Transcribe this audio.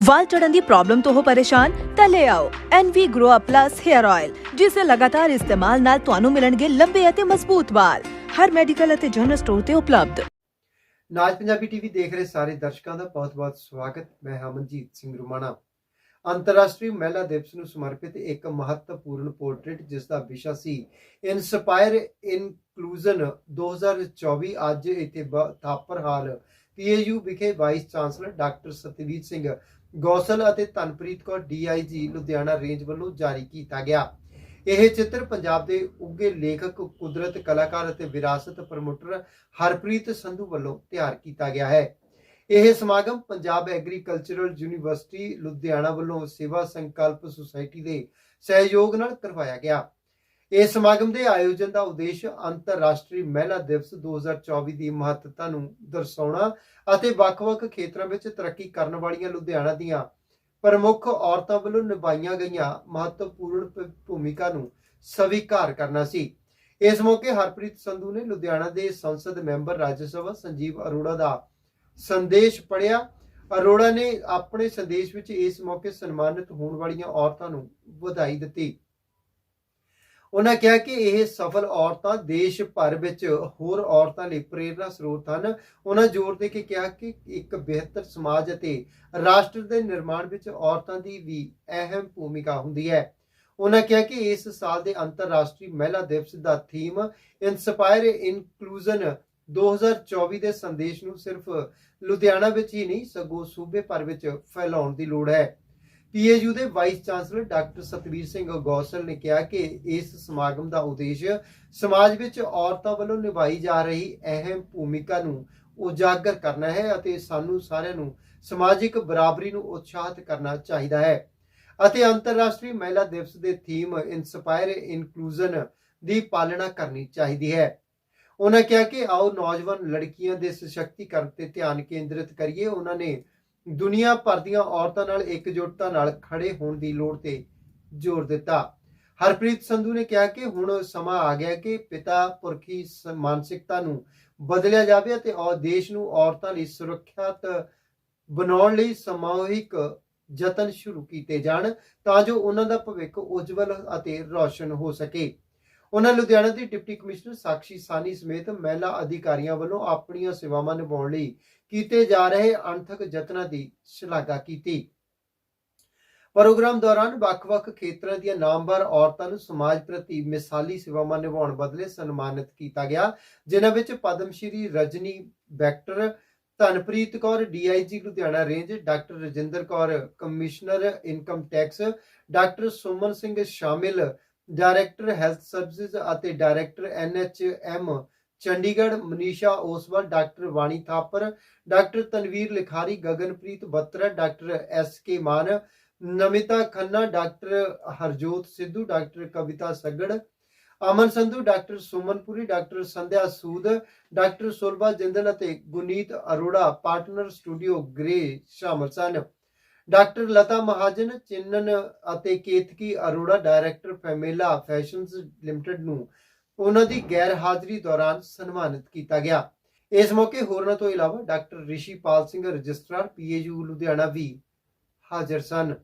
ਵਾਲ ਝੜਨ ਦੀ problem ਤੋਂ ਹੋ ਪਰੇਸ਼ਾਨ, ਤਾਂ ਲੈ ਆਓ NV Grow Up Plus Hair Oil ਜਿਸ ਦੇ ਲਗਾਤਾਰ ਇਸਤੇਮਾਲ ਨਾਲ ਤੁਹਾਨੂੰ ਮਿਲਣਗੇ ਲੰਬੇ ਅਤੇ ਮਜ਼ਬੂਤ ਵਾਲ। ਹਰ ਮੈਡੀਕਲ ਅਤੇ ਜਨਰਲ ਸਟੋਰ ਤੇ ਉਪਲਬਧ। ਨਾਜ ਪੰਜਾਬੀ ਟੀਵੀ ਦੇਖ ਰਹੇ ਸਾਰੇ ਦਰਸ਼ਕਾਂ ਦਾ ਬਹੁਤ-ਬਹੁਤ ਸਵਾਗਤ। ਮੈਂ ਹਮਨਜੀਤ ਸਿੰਘ ਰੁਮਾਣਾ। ਅੰਤਰਰਾਸ਼ਟਰੀ ਮਹਿਲਾ ਦਿਵਸ ਨੂੰ ਸਮਰਪਿਤ ਇੱਕ ਮਹੱਤਵਪੂਰਨ ਪੋਰਟਰੇਟ ਜਿਸ ਦਾ ਵਿਸ਼ਾ ਸੀ ਇਨਸਪਾਇਰ ਇਨਕਲੂਜਨ 2024 ਅੱਜ ਇੱਥੇ ਥਾਪਰ ਹਾਲ। ਪੀਏਯੂ ਵਿਖੇ vice chancellor doctor Satvir Singh Gosal ਅਤੇ ਤਨਪ੍ਰੀਤ ਕੌਰ ਡੀਆਈਜੀ ਲੁਧਿਆਣਾ ਰੇਂਜ ਵੱਲੋਂ ਜਾਰੀ ਕੀਤਾ ਗਿਆ। ਇਹ ਚਿੱਤਰ ਪੰਜਾਬ ਦੇ ਉੱਘੇ ਲੇਖਕ, ਕੁਦਰਤ ਕਲਾਕਾਰ ਅਤੇ ਵਿਰਾਸਤ ਪ੍ਰਮੋਟਰ ਹਰਪ੍ਰੀਤ ਸੰਧੂ ਵੱਲੋਂ ਤਿਆਰ ਕੀਤਾ ਗਿਆ ਹੈ। ਇਹ ਸਮਾਗਮ ਪੰਜਾਬ ਐਗਰੀਕਲਚਰਲ ਯੂਨੀਵਰਸਿਟੀ ਲੁਧਿਆਣਾ ਵੱਲੋਂ ਸੇਵਾ ਸੰਕਲਪ ਸੁਸਾਇਟੀ ਦੇ ਸਹਿਯੋਗ ਨਾਲ ਕਰਵਾਇਆ ਗਿਆ। ਇਸ ਸਮਾਗਮ ਦੇ ਆਯੋਜਨ ਦਾ ਉਦੇਸ਼ ਅੰਤਰਰਾਸ਼ਟਰੀ ਮਹਿਲਾ ਦਿਵਸ 2024 ਦੀ ਮਹੱਤਤਾ ਨੂੰ ਦਰਸਾਉਣਾ ਅਤੇ ਵੱਖ-ਵੱਖ ਖੇਤਰਾਂ ਵਿੱਚ ਤਰੱਕੀ ਕਰਨ ਵਾਲੀਆਂ ਲੁਧਿਆਣਾ ਦੀਆਂ ਪ੍ਰਮੁੱਖ ਔਰਤਾਂ ਵੱਲੋਂ ਨਿਭਾਈਆਂ ਗਈਆਂ ਮਹੱਤਵਪੂਰਨ ਭੂਮਿਕਾ ਨੂੰ ਸਵੀਕਾਰ ਕਰਨਾ ਸੀ। ਇਸ ਮੌਕੇ ਹਰਪ੍ਰੀਤ ਸੰਧੂ ਨੇ ਲੁਧਿਆਣਾ ਦੇ ਸੰਸਦ ਮੈਂਬਰ ਰਾਜ ਸਭਾ ਸੰਜੀਵ ਅਰੋੜਾ ਦਾ ਸੰਦੇਸ਼ ਪੜਿਆ ਅਰੋੜਾ ਨੇ ਆਪਣੇ ਸੰਦੇਸ਼ ਵਿੱਚ ਇਸ ਮੌਕੇ ਸਨਮਾਨਿਤ ਹੋਣ ਵਾਲੀਆਂ ਔਰਤਾਂ ਨੂੰ ਵਧਾਈ ਦਿੱਤੀ। ਉਹਨਾਂ ਕਿਹਾ ਕਿ ਇਹ ਸਫਲ ਔਰਤਾਂ ਦੇਸ਼ ਭਰ ਵਿੱਚ ਹੋਰ ਔਰਤਾਂ ਲਈ ਪ੍ਰੇਰਨਾ ਸਰੋਤ ਹਨ। ਉਹਨਾਂ ਜ਼ੋਰ ਦੇ ਕੇ ਕਿਹਾ ਕਿ ਇੱਕ ਬਿਹਤਰ ਸਮਾਜ ਅਤੇ ਰਾਸ਼ਟਰ ਦੇ ਨਿਰਮਾਣ ਵਿੱਚ ਔਰਤਾਂ ਦੀ ਵੀ ਅਹਿਮ ਭੂਮਿਕਾ ਹੁੰਦੀ ਹੈ। ਉਹਨਾਂ ਕਿਹਾ ਕਿ ਇਸ ਸਾਲ ਦੇ ਅੰਤਰਰਾਸ਼ਟਰੀ ਮਹਿਲਾ ਦਿਵਸ ਦਾ ਥੀਮ ਇਨਸਪਾਇਰ ਇਨਕਲੂਜਨ 2024 ਦੇ ਸੰਦੇਸ਼ ਨੂੰ ਸਿਰਫ ਲੁਧਿਆਣਾ ਵਿੱਚ ਹੀ ਨਹੀਂ, ਸਗੋਂ ਸੂਬੇ ਭਰ ਵਿੱਚ ਫੈਲਾਉਣ ਦੀ ਲੋੜ ਹੈ। ਪੀਏਯੂ ਦੇ vice chancellor doctor Satvir Singh Gosal ਨੇ ਕਿਹਾ ਕਿ ਇਸ ਸਮਾਗਮ ਦਾ ਉਦੇਸ਼ ਸਮਾਜ ਵਿੱਚ ਔਰਤਾਂ ਵੱਲੋਂ ਨਿਭਾਈ ਜਾ ਰਹੀ ਅਹਿਮ ਭੂਮਿਕਾ ਨੂੰ ਉਜਾਗਰ ਕਰਨਾ ਹੈ ਅਤੇ ਸਾਨੂੰ ਸਾਰਿਆਂ ਨੂੰ ਸਮਾਜਿਕ ਬਰਾਬਰੀ ਨੂੰ ਉਤਸ਼ਾਹਿਤ ਕਰਨਾ ਚਾਹੀਦਾ ਹੈ। ਅਤੇ ਅੰਤਰਰਾਸ਼ਟਰੀ ਮਹਿਲਾ ਦਿਵਸ ਦੇ ਥੀਮ ਇਨਸਪਾਇਰ ਇਨਕਲੂਜਨ ਦੀ ਪਾਲਣਾ ਕਰਨੀ ਚਾਹੀਦੀ ਹੈ। ਉਹਨਾਂ ਕਿਹਾ ਕਿ ਆਓ ਨੌਜਵਾਨ ਲੜਕੀਆਂ ਦੇ ਸਸ਼ਕਤੀਕਰਨ ਤੇ ਧਿਆਨ ਕੇਂਦਰਿਤ ਕਰੀਏ। ਉਹਨਾਂ ਨੇ ਦੁਨੀਆ ਭਰ ਦੀਆਂ ਔਰਤਾਂ ਨਾਲ ਇਕਜੁੱਟਤਾ ਨਾਲ ਖੜੇ ਹੋਣ ਦੀ ਲੋੜ ਤੇ ਜ਼ੋਰ ਦਿੱਤਾ। ਹਰਪ੍ਰੀਤ ਸੰਧੂ ਨੇ ਕਿਹਾ ਕਿ ਹੁਣ ਸਮਾਂ ਆ ਗਿਆ ਕਿ ਪਿਤਾ ਪੁਰਖੀ ਮਾਨਸਿਕਤਾ ਨੂੰ ਬਦਲਿਆ ਜਾਵੇ ਅਤੇ ਔਰ ਦੇਸ਼ ਨੂੰ ਔਰਤਾਂ ਲਈ ਸੁਰੱਖਿਅਤ ਬਣਾਉਣ ਲਈ ਸਮੂਹਿਕ ਯਤਨ ਸ਼ੁਰੂ ਕੀਤੇ ਜਾਣ ਤਾਂ ਜੋ ਉਹਨਾਂ ਦਾ ਭਵਿੱਖ ਉਜਵਲ ਅਤੇ ਰੌਸ਼ਨ ਹੋ ਸਕੇ। ਉਹਨਾਂ ਲੁਧਿਆਣਾ ਦੀ ਡਿਪਟੀ ਕਮਿਸ਼ਨਰ ਸਾਕਸ਼ੀ ਸਾਨੀ ਸਮੇਤ ਮਹਿਲਾ ਅਧਿਕਾਰੀਆਂ ਵੱਲੋਂ ਆਪਣੀਆਂ ਸੇਵਾਵਾਂ ਨਿਭਾਉਣ ਲਈ ਕੀਤੇ ਜਾ ਰਹੇ ਅਣਥਕ ਯਤਨਾਂ ਦੀ ਸ਼ਲਾਘਾ ਕੀਤੀ। ਪ੍ਰੋਗਰਾਮ ਦੌਰਾਨ ਵੱਖ-ਵੱਖ ਖੇਤਰਾਂ ਦੀਆਂ ਨਾਮਵਰ ਔਰਤਾਂ ਨੂੰ ਸਮਾਜ ਪ੍ਰਤੀ ਮਿਸਾਲੀ ਸੇਵਾਵਾਂ ਨਿਭਾਉਣ ਬਦਲੇ ਸਨਮਾਨਿਤ ਕੀਤਾ ਗਿਆ, ਜਿਨ੍ਹਾਂ ਵਿੱਚ Padma Shri Rajni Bector Dhanpreet Kaur DIG Ludhiana range, doctor Rajinder Kaur, commissioner income tax, doctor Suman Singh ਸ਼ਾਮਿਲ ਡਾਇਰੈਕਟਰ ਹੈਲਥ ਸਰਵਿਸਿਜ਼ ਅਤੇ director NHM Chandigarh Manisha Oswal, doctor Vani Thapar, doctor Tanveer Likhari, Gaganpreet Batra, doctor S K Mann, Namita Khanna, doctor Harjot Sidhu, doctor Kavita Saggar, Aman Sandhu, doctor Sumanpuri doctor Sandhya Sood, doctor Sulabha Jindal ਅਤੇ Guneet Arora, partner studio grey ਸ਼ਾਮਲ ਸਨ। Doctor Lata Mahajan, Chinnan ਅਤੇ Ketki Arora, director Femella fashions limited ਨੂੰ ਉਹਨਾਂ ਦੀ ਗੈਰ ਹਾਜ਼ਰੀ ਦੌਰਾਨ ਸਨਮਾਨਿਤ ਕੀਤਾ ਗਿਆ। ਇਸ ਮੌਕੇ ਹੋਰਨਾਂ ਤੋਂ ਇਲਾਵਾ doctor Rishipal Singh registrar PAU Ludhiana ਵੀ ਹਾਜ਼ਰ ਸਨ।